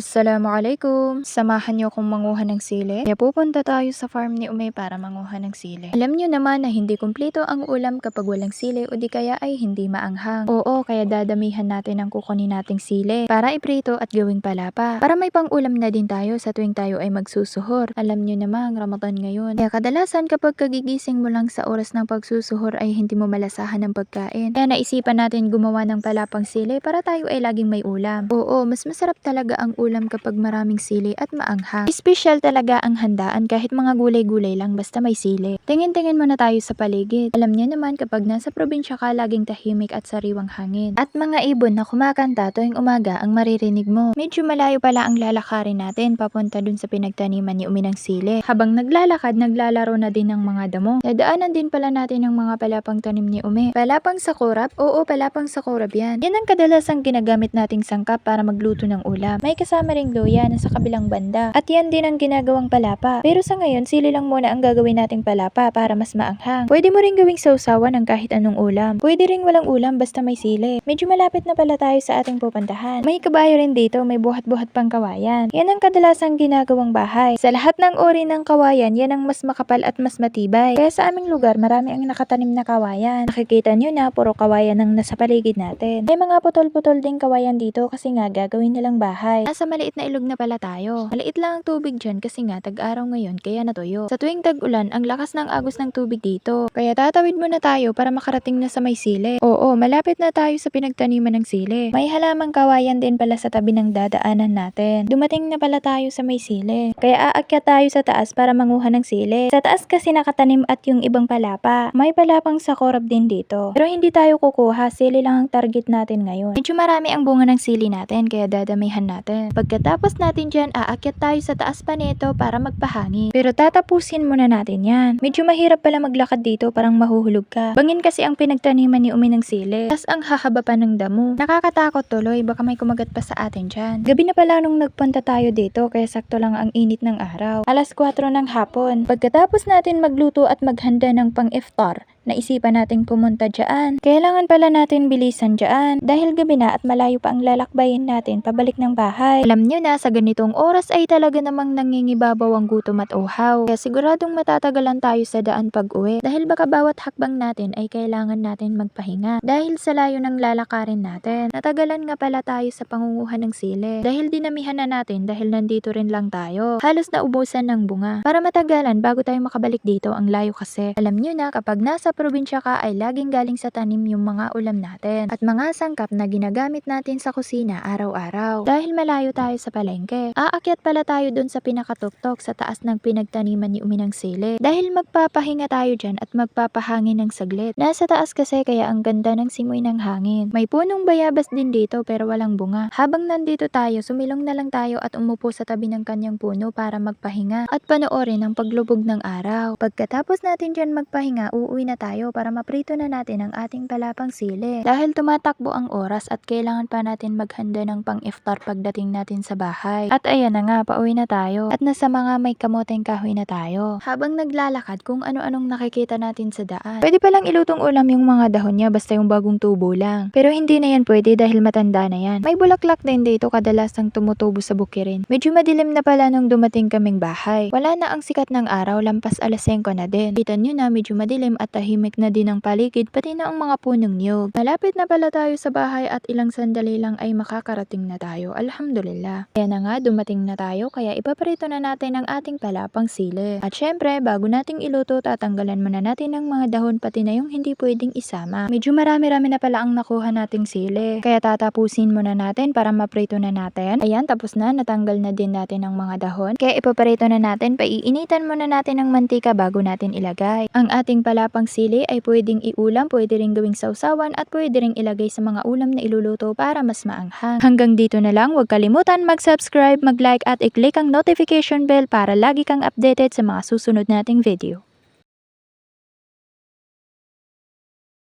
Assalamualaikum! Samahan niyo akong manguha ng sili. Kaya pupunta tayo sa farm ni Ume para manguha ng sili. Alam niyo naman na hindi kumpleto ang ulam kapag walang sili o di kaya ay hindi maanghang. Oo, kaya dadamihan natin ang kukunin nating sili para iprito at gawing palapa. Para may pang-ulam na din tayo sa tuwing tayo ay magsusuhor. Alam niyo naman, Ramadan ngayon. Kaya kadalasan kapag kagigising mo lang sa oras ng pagsusuhor ay hindi mo malasahan ng pagkain. Kaya naisipan natin gumawa ng palapang sili para tayo ay laging may ulam. Oo, mas masarap talaga ang ulam kapag maraming sili at maanghang. Special talaga ang handaan kahit mga gulay-gulay lang basta may sili. Tingin-tingin muna tayo sa paligid. Alam niyo naman kapag nasa probinsya ka laging tahimik at sariwang hangin. At mga ibon na kumakanta tuwing umaga ang maririnig mo. Medyo malayo pala ang lalakarin natin papunta dun sa pinagtaniman ni Umi ng sili. Habang naglalakad, naglalaro na din ng mga damo. Dadaanan din pala natin ang mga palapang tanim ni Umi. Palapang sakurap? Oo, palapang sakurap yan. Yan ang kadalasang ginagamit nating sangkap para magluto ng ulam. May kasama ring luya na sa kabilang banda. At yan din ang ginagawang palapa. Pero sa ngayon, sili lang muna ang gagawin nating palapa para mas maanghang. Pwede mo ring gawing sausawan ng kahit anong ulam. Pwede ring walang ulam basta may sili. Medyo malapit na pala tayo sa ating pupuntahan. May kabayo rin dito, may buhat-buhat pang kawayan. Yan ang kadalasang ginagawang bahay. Sa lahat ng uri ng kawayan, yan ang mas makapal at mas matibay. Kaya sa aming lugar, marami ang nakatanim na kawayan. Nakikita nyo na, puro kawayan ang nasa paligid natin. May mga putol-putol ding kawayan dito kasi nga gagawin nilang bahay. Nasa maliit na ilog na pala tayo. Maliit lang ang tubig dyan kasi nga tag-araw ngayon kaya natuyo. Sa tuwing tag-ulan, ang lakas ng agos ng tubig dito. Kaya tatawid muna tayo para makarating na sa may sili. Oo, malapit na tayo sa pinagtaniman ng sili. May halamang kawayan din pala sa tabi ng dadaanan natin. Dumating na pala tayo sa may sili. Kaya aakyat tayo sa taas para manguha ng sili. Sa taas kasi nakatanim at yung ibang palapa. May palapang sa korab din dito. Pero hindi tayo kukuha, sili lang ang target natin ngayon. Medyo marami ang bunga ng sili natin kaya dadamihan natin. Pagkatapos natin dyan, aakyat tayo sa taas pa nito para magpahangin. Pero tatapusin muna natin yan. Medyo mahirap pala maglakad dito, parang mahuhulog ka. Bangin kasi ang pinagtaniman ni Umi ng sili. Tas ang hahaba pa ng damo. Nakakatakot tuloy, baka may kumagat pa sa atin dyan. Gabi na pala nung nagpunta tayo dito, kaya sakto lang ang init ng araw. Alas 4 ng hapon. Pagkatapos natin magluto at maghanda ng pang-iftar, naisipan nating pumunta dyan. Kailangan pala natin bilisan dyan dahil gabi na at malayo pa ang lalakbayin natin pabalik ng bahay. Alam nyo na sa ganitong oras ay talaga namang nangingibabaw ang gutom at uhaw. Kaya siguradong matatagalan tayo sa daan pag uwi dahil baka bawat hakbang natin ay kailangan natin magpahinga. Dahil sa layo ng lalakarin natin, natagalan nga pala tayo sa pangunguhan ng sili. Dahil dinamihan na natin dahil nandito rin lang tayo. Halos naubusan ng bunga. Para matagalan bago tayo makabalik dito ang layo kasi. Alam nyo na kapag nasa probinsya ka ay laging galing sa tanim yung mga ulam natin at mga sangkap na ginagamit natin sa kusina araw-araw. Dahil malayo tayo sa palengke, aakyat pala tayo dun sa pinakatuktok sa taas ng pinagtaniman ni Umi ng sili. Dahil magpapahinga tayo dyan at magpapahangin ng saglit. Nasa taas kasi kaya ang ganda ng simoy ng hangin. May punong bayabas din dito pero walang bunga. Habang nandito tayo, sumilong na lang tayo at umupo sa tabi ng kanyang puno para magpahinga at panoorin ang paglubog ng araw. Pagkatapos natin dyan magpahinga, uuwi na tayo para maprito na natin ang ating palapang sili. Dahil tumatakbo ang oras at kailangan pa natin maghanda ng pang-iftar pagdating natin sa bahay. At ayan na nga, pauwi na tayo. At nasa mga may kamoteng kahoy na tayo. Habang naglalakad kung ano-anong nakikita natin sa daan. Pwede palang ilutong ulam yung mga dahon niya basta yung bagong tubo lang. Pero hindi na yan pwede dahil matanda na yan. May bulaklak din dito kadalasang tumutubo sa bukirin. Medyo madilim na pala nung dumating kaming bahay. Wala na ang sikat ng araw, lampas alas 5 na din. Kita nyo na medyo madilim at tahimik na din ang paligid pati na ang mga punong niyog. Malapit na pala tayo sa bahay at ilang sandali lang ay makakarating na tayo. Alhamdulillah. Kaya na nga dumating na tayo kaya ipaprito na natin ang ating palapang sili. At syempre bago nating iluto tatanggalan muna natin ang mga dahon pati na yung hindi pwedeng isama. Medyo marami-rami na pala ang nakuha nating sili. Kaya tatapusin muna natin para maprito na natin. Ayan tapos na natanggal na din natin ang mga dahon. Kaya ipaprito na natin paiinitan muna natin ang mantika bago natin ilagay. Ang ating palapang sili ay pwedeng iulam, pwede ring gawing sausawan at pwede ring ilagay sa mga ulam na iluluto para mas maanghang. Hanggang dito na lang, huwag kalimutan mag-subscribe, mag-like at i-click ang notification bell para lagi kang updated sa mga susunod nating video.